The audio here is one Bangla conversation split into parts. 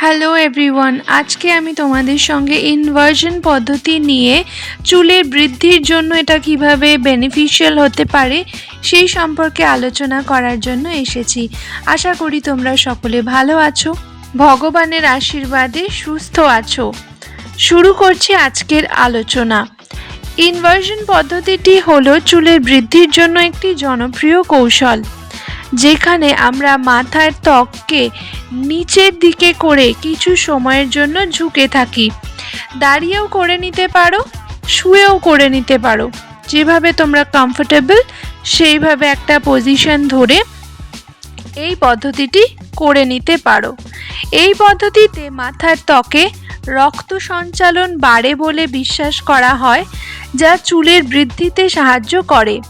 হ্যালো এভরিওয়ান আজকে আমি তোমাদের সঙ্গে ইনভার্জন পদ্ধতি নিয়ে চুলের বৃদ্ধির জন্য এটা কীভাবে বেনিফিশিয়াল হতে পারে সেই সম্পর্কে আলোচনা করার জন্য এসেছি। আশা করি তোমরা সকলে ভালো আছো। ভগবানের আশীর্বাদে সুস্থ আছো। শুরু করছি আজকের আলোচনা। ইনভার্জন পদ্ধতিটি হলো চুলের বৃদ্ধির জন্য একটি জনপ্রিয় কৌশল। যেখানে আমরা মাথার ত্বককে নিচের দিকে করে কিছু সময়ের জন্য ঝুঁকে থাকি। দাঁড়িয়েও করে নিতে পারো, শুয়েও করে নিতে পারো। যেভাবে তোমরা কমফোর্টেবল সেইভাবে একটা পজিশন ধরে এই পদ্ধতিটি করে নিতে পারো। এই পদ্ধতিতে মাথার ত্বকে রক্ত সঞ্চালন বাড়ে বলে বিশ্বাস করা হয়, যা চুলের বৃদ্ধিতে সাহায্য করে।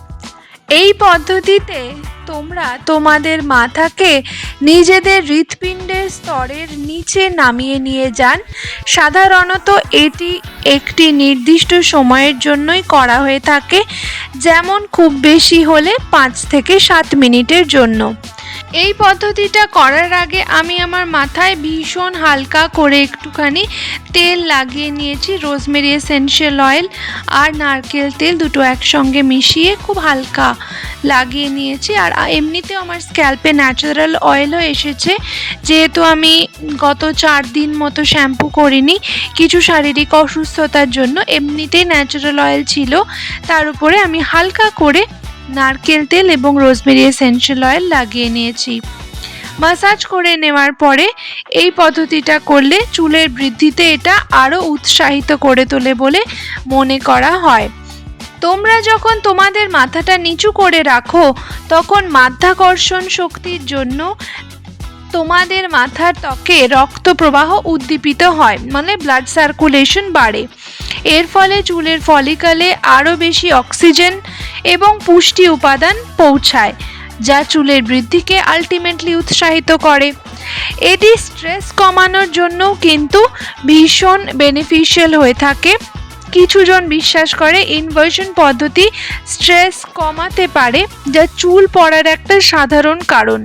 এই পদ্ধতিতে তোমরা তোমাদের মাথাকে নিজেদের হৃৎপিণ্ডের স্তরের নিচে নামিয়ে নিয়ে যান। সাধারণত এটি একটি নির্দিষ্ট সময়ের জন্যই করা হয়ে থাকে, যেমন খুব বেশি হলে পাঁচ থেকে সাত মিনিটের জন্য। এই পদ্ধতিটা করার আগে আমি আমার মাথায় ভীষণ হালকা করে একটুখানি তেল লাগিয়ে নিয়েছি রোজমেরি এসেনশিয়াল অয়েল আর নারকেল তেল দুটো একসঙ্গে মিশিয়ে খুব হালকা লাগিয়ে নিয়েছি। আর এমনিতেও আমার স্ক্যাল্পে ন্যাচারাল অয়েলও এসেছে। যেহেতু আমি গত চার দিন মতো শ্যাম্পু করিনি, কিছু শারীরিক অসুস্থতার জন্য এমনিতেই ন্যাচারাল অয়েল ছিল। তার উপরে আমি হালকা করে নারকেল তেল এবং রোজমেরি এসেনশিয়াল অয়েল লাগিয়ে নিয়েছি। মাসাজ করে নেওয়ার পরে এই পদ্ধতিটা করলে চুলের বৃদ্ধিতে এটা আরও উৎসাহিত করে তোলে বলে মনে করা হয়। তোমরা যখন তোমাদের মাথাটা নিচু করে রাখো, তখন মাধ্যাকর্ষণ শক্তির জন্য তোমাদের মাথার ত্বকে রক্ত প্রবাহ উদ্দীপিত হয় মানে ব্লাড সার্কুলেশন বাড়ে। এর ফলে চুলের ফলিকালে আরও বেশি অক্সিজেন এবং পুষ্টি উপাদান পৌঁছায়, যা চুলের বৃদ্ধিকে আলটিমেটলি উৎসাহিত করে। এটি স্ট্রেস কমানোর জন্যও কিন্তু ভীষণ বেনিফিশিয়াল হয়ে থাকে। কিছুজন বিশ্বাস করে ইনভার্সন পদ্ধতি স্ট্রেস কমাতে পারে, যা চুল পড়ার একটা সাধারণ কারণ।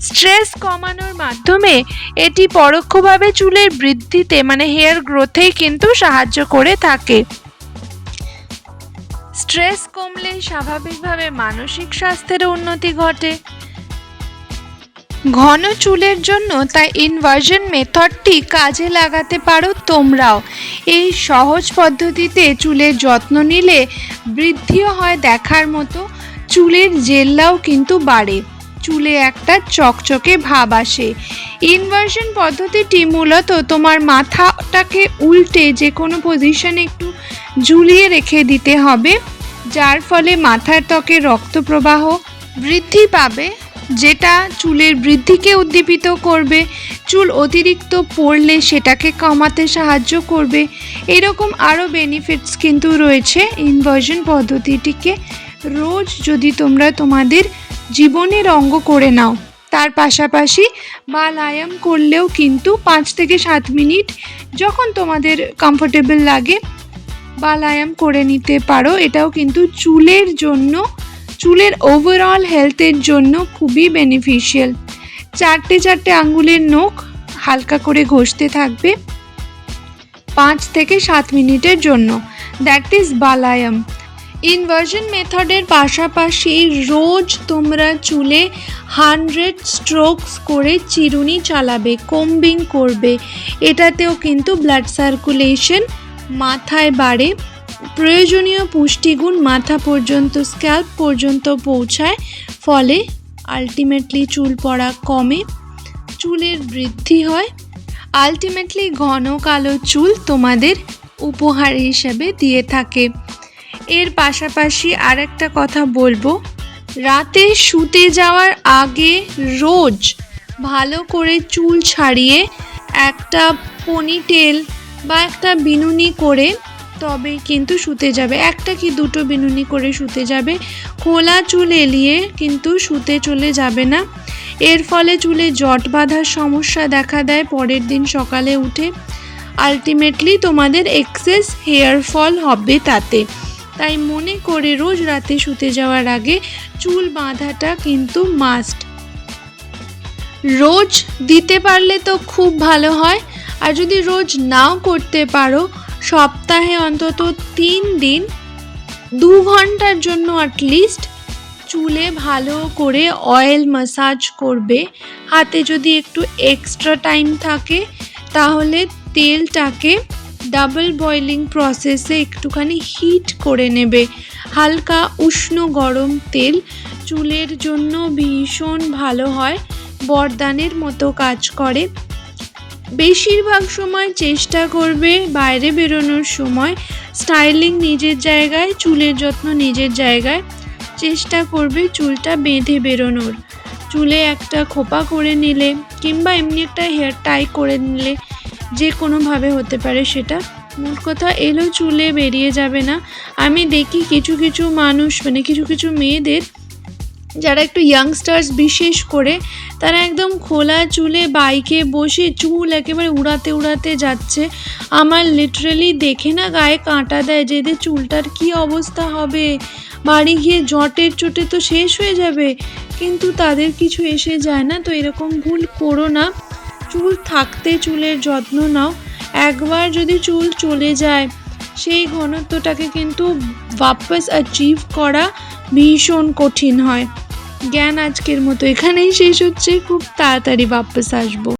স্ট্রেস কমানোর মাধ্যমে এটি পরোক্ষভাবে চুলের বৃদ্ধিতে মানে হেয়ার গ্রোথেই কিন্তু সাহায্য করে থাকে। স্ট্রেস কমলে স্বাভাবিকভাবে মানসিক স্বাস্থ্যের উন্নতি ঘটে। ঘন চুলের জন্য তাই ইনভার্জন মেথডটি কাজে লাগাতে পারো তোমরাও। এই সহজ পদ্ধতিতে চুলের যত্ন নিলে বৃদ্ধিও হয় দেখার মতো। চুলের জেল্লাও কিন্তু বাড়ে। চুলে একটা চকচকে ভাব আসে। ইনভার্সন পদ্ধতিটি মূলত তোমার মাথাটাকে উল্টে যে কোনো পজিশনে একটু ঝুলিয়ে রেখে দিতে হবে, যার ফলে মাথার ত্বকে রক্ত প্রবাহ বৃদ্ধি পাবে, যেটা চুলের বৃদ্ধিকে উদ্দীপিত করবে, চুল অতিরিক্ত পড়লে সেটাকে কমাতে সাহায্য করবে। এরকম আরও বেনিফিটস কিন্তু রয়েছে। ইনভার্সন পদ্ধতিটিকে রোজ যদি তোমরা তোমাদের জীবনের অঙ্গ করে নাও। তার পাশাপাশি বালায়াম করলেও কিন্তু পাঁচ থেকে সাত মিনিট যখন তোমাদের কমফোর্টেবল লাগে, বালায়াম করে নিতে পারো। এটাও কিন্তু চুলের জন্য, চুলের ওভারঅল হেলথের জন্য খুবই বেনিফিশিয়াল চারটে চারটে আঙ্গুলের নখ হালকা করে ঘষতে থাকবে পাঁচ থেকে সাত মিনিটের জন্য। That is বালায়াম। ইনভার্জন মেথডের পাশাপাশি রোজ তোমরা চুলে হান্ড্রেড স্ট্রোকস করে চিরুনি চালাবে কম্বিং করবে। এটাতেও কিন্তু ব্লাড সার্কুলেশন মাথায় বাড়ে। প্রয়োজনীয় পুষ্টিগুণ মাথা পর্যন্ত স্ক্যাল্প পর্যন্ত পৌঁছায়, ফলে আলটিমেটলি চুল পড়া কমে, চুলের বৃদ্ধি হয়। আলটিমেটলি ঘন কালো চুল তোমাদের উপহার হিসেবে দিয়ে থাকে। এর পাশাপাশি আরেকটা কথা বলব। রাতে শুতে যাওয়ার আগে রোজ ভালো করে চুল ছাড়িয়ে একটা পনিটেল বা একটা বিনুনি করে তবে কিন্তু শুতে যাবে। একটা কি দুটো বিনুনি করে শুতে যাবে? খোলা চুল এলিয়ে কিন্তু শুতে চলে যাবে না। এর ফলে চুলে জট বাঁধার সমস্যা দেখা দেয় পরের দিন সকালে উঠে। আলটিমেটলি তোমাদের এক্সেস হেয়ার ফল হবে তাতে। তাই মনে করে রোজ রাতে শুতে যাওয়ার আগে চুল বাঁধাটা কিন্তু মাস্ট রোজ দিতে পারলে তো খুব ভালো হয়, আর যদি রোজ নাও করতে পারো, সপ্তাহে অন্তত তিন দিন, দু ঘণ্টার জন্য অ্যাটলিস্ট চুলে ভালো করে অয়েল ম্যাসাজ করবে। হাতে যদি একটু এক্সট্রা টাইম থাকে, তাহলে তেলটাকে ডাবল বয়েলিং প্রসেসে একটুখানি হিট করে নেবে। হালকা উষ্ণ গরম তেল চুলের জন্য ভীষণ ভালো হয়, বরদানের মতো কাজ করে। বেশিরভাগ সময় চেষ্টা করবে বাইরে বেরোনোর সময়। স্টাইলিং নিজের জায়গায়, চুলের যত্ন নিজের জায়গায়। চেষ্টা করবে চুলটা বেঁধে বেরোনোর। চুলে একটা খোপা করে নিলে কিংবা এমনি একটা হেয়ার টাই করে নিলে যে কোনোভাবে হতে পারে সেটা। মূল কথা, এলো চুলে বেরিয়ে যাবে না। আমি দেখি কিছু কিছু মানুষ মানে কিছু কিছু মেয়েদের, যারা একটু ইয়াংস্টার্স বিশেষ করে, তারা একদম খোলা চুলে বাইকে বসে চুল একেবারে উড়াতে উড়াতে যাচ্ছে। আমার লিটারেলি দেখে না গায়ে কাঁটা দেয় যে এদের চুলটার কি অবস্থা হবে। বাড়ি গিয়ে জটের চোটে তো শেষ হয়ে যাবে, কিন্তু তাদের কিছু এসে যায় না। তো এরকম ভুল করো না। চুল থাকতে চুলের যত্ন নাও। একবার যদি চুল চলে যায়, সেই ঘনত্বটাকে কিন্তু ওয়াপস অ্যাচিভ করা ভীষণ কঠিন হয়। জ্ঞান আজকের মতো এখানেই শেষ হচ্ছে। খুব তাড়াতাড়ি বাপস আসব।